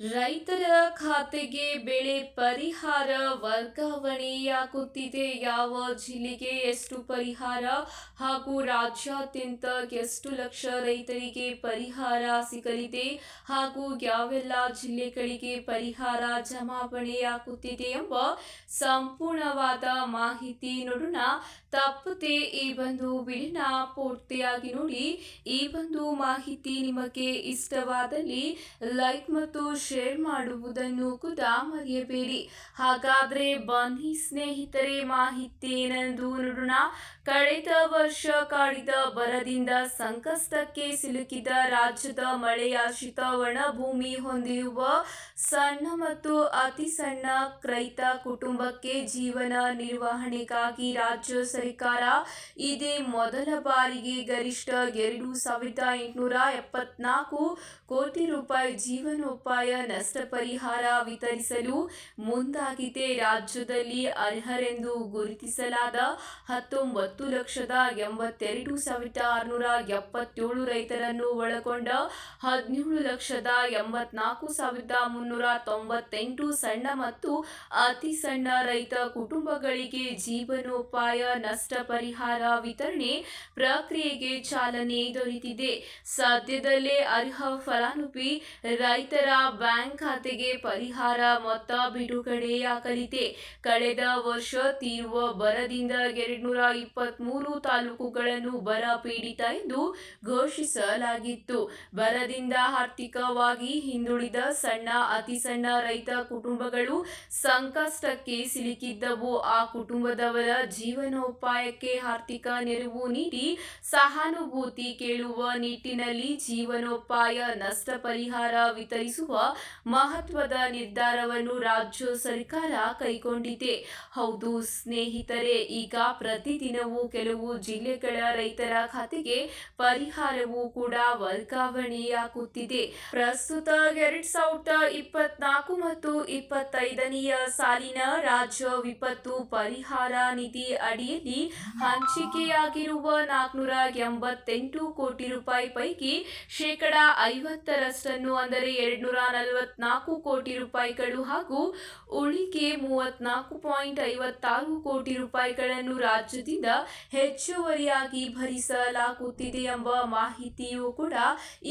ರೈತರ ಖಾತೆಗೆ ಬೆಳೆ ಪರಿಹಾರ ವರ್ಗಾವಣೆಯಾಗುತ್ತಿದೆ. ಯಾವ ಜಿಲ್ಲೆಗೆ ಎಷ್ಟು ಪರಿಹಾರ ಹಾಗೂ ರಾಜ್ಯಾದ್ಯಂತ ಎಷ್ಟು ಲಕ್ಷ ರೈತರಿಗೆ ಪರಿಹಾರ ಸಿಗಲಿದೆ ಹಾಗೂ ಯಾವೆಲ್ಲ ಜಿಲ್ಲೆಗಳಿಗೆ ಪರಿಹಾರ ಜಮಾವಣೆಯಾಗುತ್ತಿದೆ ಎಂಬ ಸಂಪೂರ್ಣವಾದ ಮಾಹಿತಿ ನೋಡೋಣ. ತಪ್ಪದೆ ಈ ಒಂದು ವಿಡಿಯೋನ ಪೂರ್ತಿಯಾಗಿ ನೋಡಿ. ಈ ಒಂದು ಮಾಹಿತಿ ನಿಮಗೆ ಇಷ್ಟವಾದಲ್ಲಿ ಲೈಕ್ ಮತ್ತು ಶೇರ್ ಮಾಡುವುದನ್ನು ಕೂಡ ಮರೆಯಬೇಡಿ. ಹಾಗಾದ್ರೆ ಬನ್ನಿ ಸ್ನೇಹಿತರೆ ಮಾಹಿತಿ ಏನೆಂದು ನೋಡೋಣ. ಕಳೆದ ವರ್ಷ ಕಾಡಿದ ಬರದಿಂದ ಸಂಕಷ್ಟಕ್ಕೆ ಸಿಲುಕಿದ ರಾಜ್ಯದ ಮಳೆಯಾಶ್ರಿತ ಒಣಭೂಮಿ ಹೊಂದಿರುವ ಸಣ್ಣ ಮತ್ತು ಅತಿ ಸಣ್ಣ ಕ್ರೈತ ಕುಟುಂಬಕ್ಕೆ ಜೀವನ ನಿರ್ವಹಣೆಗಾಗಿ ರಾಜ್ಯ ಸರ್ಕಾರ ಇದೇ ಮೊದಲ ಬಾರಿಗೆ ಗರಿಷ್ಠ ಎರಡು ಸಾವಿರದ ಎಂಟುನೂರ ಎಪ್ಪತ್ನಾಲ್ಕು ಕೋಟಿ ರೂಪಾಯಿ ಜೀವನೋಪಾಯ ನಷ್ಟ ಪರಿಹಾರ ವಿತರಿಸಲು ಮುಂದಾಗಿದೆ ರಾಜ್ಯದಲ್ಲಿ ಅರ್ಹರೆಂದು ಗುರುತಿಸಲಾದ ಹತ್ತೊಂಬತ್ತು ಲಕ್ಷದ ಎಂಬತ್ತೆರಡು ಸಾವಿರದ ಆರುನೂರ ಎಪ್ಪತ್ತೇಳು ರೈತರನ್ನು ಒಳಗೊಂಡ ಹದಿನೇಳು ಲಕ್ಷದ ಎಂಬತ್ನಾಲ್ಕು ಸಾವಿರದ ಮುನ್ನೂರ ತೊಂಬತ್ತೆಂಟು ಸಣ್ಣ ಮತ್ತು ಅತಿ ಸಣ್ಣ ರೈತ ಕುಟುಂಬಗಳಿಗೆ ಜೀವನೋಪಾಯ ನಷ್ಟ ಪರಿಹಾರ ವಿತರಣೆ ಪ್ರಕ್ರಿಯೆಗೆ ಚಾಲನೆ ದೊರೆತಿದೆ. ಸದ್ಯದಲ್ಲೇ ಅರ್ಹ ಫಲಾನುಭವಿ ರೈತರ ಬ್ಯಾಂಕ್ ಖಾತೆಗೆ ಪರಿಹಾರ ಮೊತ್ತ ಬಿಡುಗಡೆಯಾಗಲಿದೆ. ಕಳೆದ ವರ್ಷ ತೀರುವ ಬರದಿಂದ ಎರಡ್ನೂರ ಇಪ್ಪತ್ಮೂರು ತಾಲೂಕುಗಳನ್ನು ಬರ ಪೀಡಿತ ಎಂದು ಘೋಷಿಸಲಾಗಿತ್ತು. ಬರದಿಂದ ಆರ್ಥಿಕವಾಗಿ ಹಿಂದುಳಿದ ಸಣ್ಣ, ಅತಿ ಸಣ್ಣ ರೈತ ಕುಟುಂಬಗಳು ಸಂಕಷ್ಟಕ್ಕೆ ಸಿಲುಕಿದ್ದವು. ಆ ಕುಟುಂಬದವರ ಜೀವನೋಪಾಯಕ್ಕೆ ಆರ್ಥಿಕ ನೆರವು ನೀಡಿ ಸಹಾನುಭೂತಿ ಕೇಳುವ ನಿಟ್ಟಿನಲ್ಲಿ ಜೀವನೋಪಾಯ ನಷ್ಟ ಪರಿಹಾರ ವಿತರಿಸುವ ಮಹತ್ವದ ನಿರ್ಧಾರವನ್ನು ರಾಜ್ಯ ಸರ್ಕಾರ ಕೈಗೊಂಡಿದೆ. ಹೌದು, ಸ್ನೇಹಿತರೆ, ಈಗ ಪ್ರತಿದಿನವೂ ಕೆಲವು ಜಿಲ್ಲೆಗಳ ರೈತರ ಖಾತೆಗೆ ಪರಿಹಾರವೂ ಕೂಡ ವರ್ಗಾವಣೆಯಾಗುತ್ತಿದೆ. ಪ್ರಸ್ತುತ ಎರಡ್ ಸಾವಿರದ ಇಪ್ಪತ್ನಾಲ್ಕು ಮತ್ತು ಇಪ್ಪತ್ತೈದನೆಯ ಸಾಲಿನ ರಾಜ್ಯ ವಿಪತ್ತು ಪರಿಹಾರ ನಿಧಿ ಅಡಿಯಲ್ಲಿ ಹಂಚಿಕೆಯಾಗಿರುವ ನಾಲ್ಕುನೂರ ಎಂಬತ್ತೆಂಟು ಕೋಟಿ ರೂಪಾಯಿ ಪೈಕಿ ಶೇಕಡ ಐವತ್ತರಷ್ಟನ್ನು ಅಂದರೆ ಎರಡ್ನೂರ ನಲವತ್ನಾಲ್ಕು ಕೋಟಿ ರೂಪಾಯಿಗಳು ಹಾಗೂ ಉಳಿಕೆ ಮೂವತ್ನಾಲ್ಕು ಪಾಯಿಂಟ್ ಐವತ್ತಾರು ಕೋಟಿ ರೂಪಾಯಿಗಳನ್ನು ರಾಜ್ಯದಿಂದ ಹೆಚ್ಚುವರಿಯಾಗಿ ಭರಿಸಲಾಗುತ್ತಿದೆ ಎಂಬ ಮಾಹಿತಿಯೂ ಕೂಡ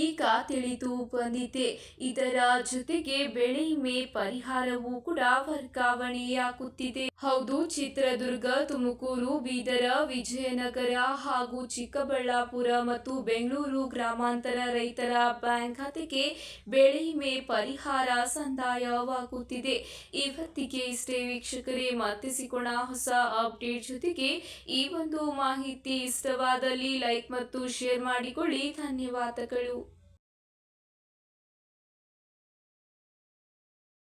ಈಗ ತಿಳಿದು ಬಂದಿದೆ. ಇದರ ಜೊತೆಗೆ ಬೆಳೆ ವಿಮೆ ಪರಿಹಾರವೂ ಕೂಡ ವರ್ಗಾವಣೆಯಾಗುತ್ತಿದೆ. ಹೌದು, ಚಿತ್ರದುರ್ಗ, ತುಮಕೂರು, ಬೀದರ, ವಿಜಯನಗರ ಹಾಗೂ ಚಿಕ್ಕಬಳ್ಳಾಪುರ ಮತ್ತು ಬೆಂಗಳೂರು ಗ್ರಾಮಾಂತರ ರೈತರ ಬ್ಯಾಂಕ್ ಖಾತೆಗೆ ಬೆಳೆ ವಿಮೆ ಪರಿಹಾರ ಸಂದಾಯವಾಗುತ್ತಿದೆ. ಇವತ್ತಿಗೆ ಇಷ್ಟೇ ವೀಕ್ಷಕರೇ ಮತ್ತೆ ಹೊಸ ಅಪ್ಡೇಟ್ ಜೊತೆಗೆ ಈ ಒಂದು ಮಾಹಿತಿ ಇಷ್ಟವಾದಲ್ಲಿ ಲೈಕ್ ಮತ್ತು ಶೇರ್ ಮಾಡಿಕೊಳ್ಳಿ. ಧನ್ಯವಾದಗಳು.